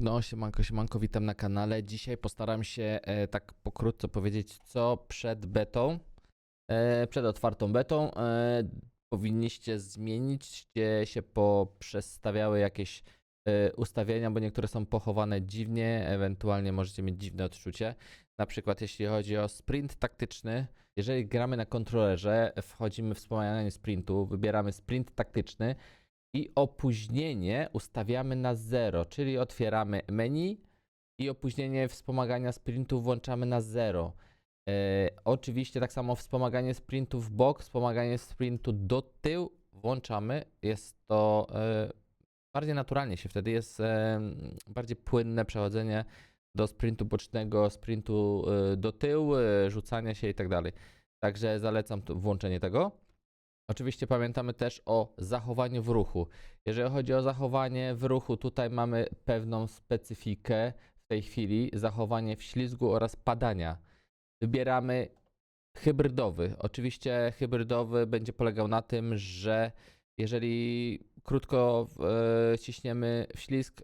No, siemanko, siemanko, witam na kanale. Dzisiaj postaram się e, tak pokrótce powiedzieć, co przed betą, e, przed otwartą betą e, powinniście zmienić, gdzie się poprzestawiały jakieś e, ustawienia, bo niektóre są pochowane dziwnie, ewentualnie możecie mieć dziwne odczucie. Na przykład jeśli chodzi o sprint taktyczny, jeżeli gramy na kontrolerze, wchodzimy w wspomaganie sprintu, wybieramy sprint taktyczny, i opóźnienie ustawiamy na 0, czyli otwieramy menu i opóźnienie wspomagania sprintu włączamy na 0. E, oczywiście tak samo wspomaganie sprintu w bok, wspomaganie sprintu do tył włączamy. Jest to e, bardziej naturalnie się wtedy jest e, bardziej płynne przechodzenie do sprintu bocznego, sprintu do tyłu, e, rzucania się i tak dalej. Także zalecam włączenie tego. Oczywiście pamiętamy też o zachowaniu w ruchu. Jeżeli chodzi o zachowanie w ruchu, tutaj mamy pewną specyfikę w tej chwili zachowanie w ślizgu oraz padania. Wybieramy hybrydowy. Oczywiście hybrydowy będzie polegał na tym, że jeżeli krótko e, wciśniemy w ślizg,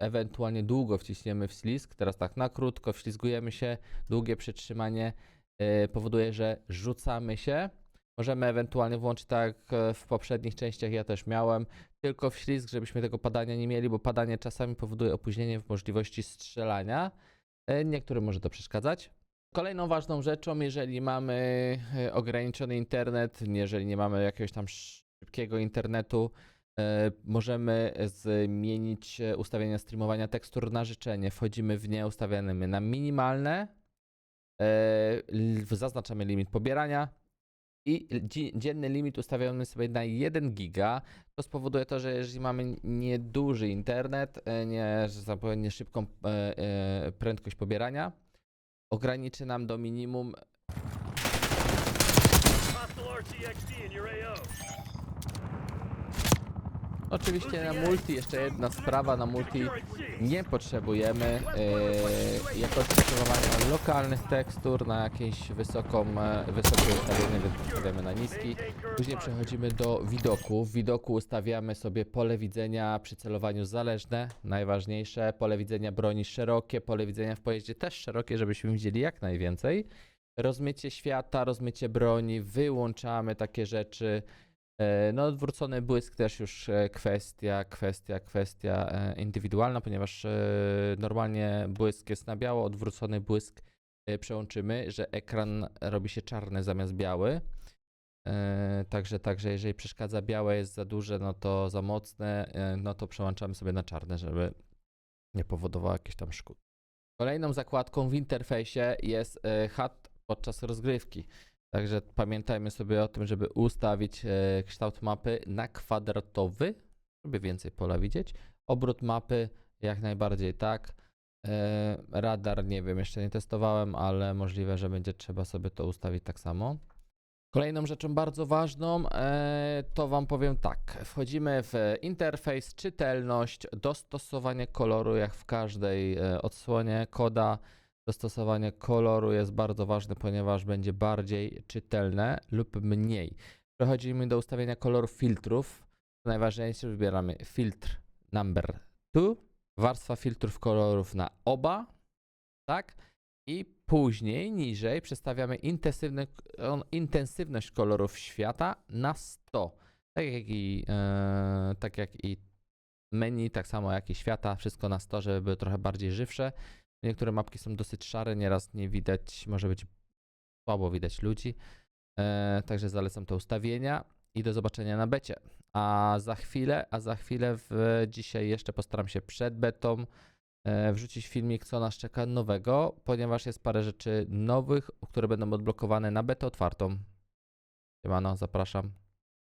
ewentualnie długo wciśniemy w ślizg, teraz tak na krótko wślizgujemy się, długie przytrzymanie e, powoduje, że rzucamy się. Możemy ewentualnie włączyć tak e, w poprzednich częściach ja też miałem, tylko w ślizg, żebyśmy tego padania nie mieli, bo padanie czasami powoduje opóźnienie w możliwości strzelania. E, Niektórym może to przeszkadzać. Kolejną ważną rzeczą, jeżeli mamy e, ograniczony internet, jeżeli nie mamy jakiegoś tam szybkiego internetu, możemy zmienić ustawienia streamowania tekstur na życzenie. Wchodzimy w nie, ustawiamy na minimalne, zaznaczamy limit pobierania, i dzi- dzienny limit ustawiamy sobie na 1 giga. To spowoduje to, że jeżeli mamy nieduży internet, e, nie, że tak szybką e, e, prędkość pobierania, ograniczy nam do minimum Oczywiście na multi, jeszcze jedna sprawa, na multi nie potrzebujemy e, jakości lokalnych tekstur na jakieś wysoką, e, wysokie ustawienie, więc ustawiamy na niski. Później przechodzimy do widoku. W widoku ustawiamy sobie pole widzenia przy celowaniu zależne, najważniejsze, pole widzenia broni szerokie, pole widzenia w pojeździe też szerokie, żebyśmy widzieli jak najwięcej. Rozmycie świata, rozmycie broni, wyłączamy takie rzeczy. E, No, odwrócony błysk też już e, kwestia, kwestia, kwestia e, indywidualna, ponieważ normalnie błysk jest na biało, odwrócony błysk przełączymy, że ekran robi się czarny zamiast biały. Także, także jeżeli przeszkadza białe jest za duże, no to za mocne, no to przełączamy sobie na czarne, żeby nie powodowało jakichś tam szkód. Kolejną zakładką w interfejsie jest HUD podczas rozgrywki. Także pamiętajmy sobie o tym, żeby ustawić e, kształt mapy na kwadratowy, żeby więcej pola widzieć. Obrót mapy jak najbardziej tak. E, radar nie wiem, jeszcze nie testowałem, ale możliwe, że będzie trzeba sobie to ustawić tak samo. Kolejną rzeczą bardzo ważną e, to Wam powiem tak. Wchodzimy w interfejs, czytelność, dostosowanie koloru jak w każdej odsłonie koda. Dostosowanie koloru jest bardzo ważne, ponieważ będzie bardziej czytelne lub mniej. Przechodzimy do ustawienia kolorów filtrów. Najważniejsze wybieramy filtr number 2, warstwa filtrów kolorów na oba, tak? I później niżej przestawiamy intensywność kolorów świata na 100. Tak jak i, e, tak jak i menu, tak samo jak i świata, wszystko na 100, żeby były trochę bardziej żywsze. Niektóre mapki są dosyć szare, nieraz nie widać, może być słabo widać ludzi. E, także zalecam te ustawienia i do zobaczenia na becie. A za chwilę, a za chwilę w, dzisiaj jeszcze postaram się przed betą e, wrzucić filmik, co nas czeka nowego, ponieważ jest parę rzeczy nowych, które będą odblokowane na betę otwartą. Siemano, zapraszam.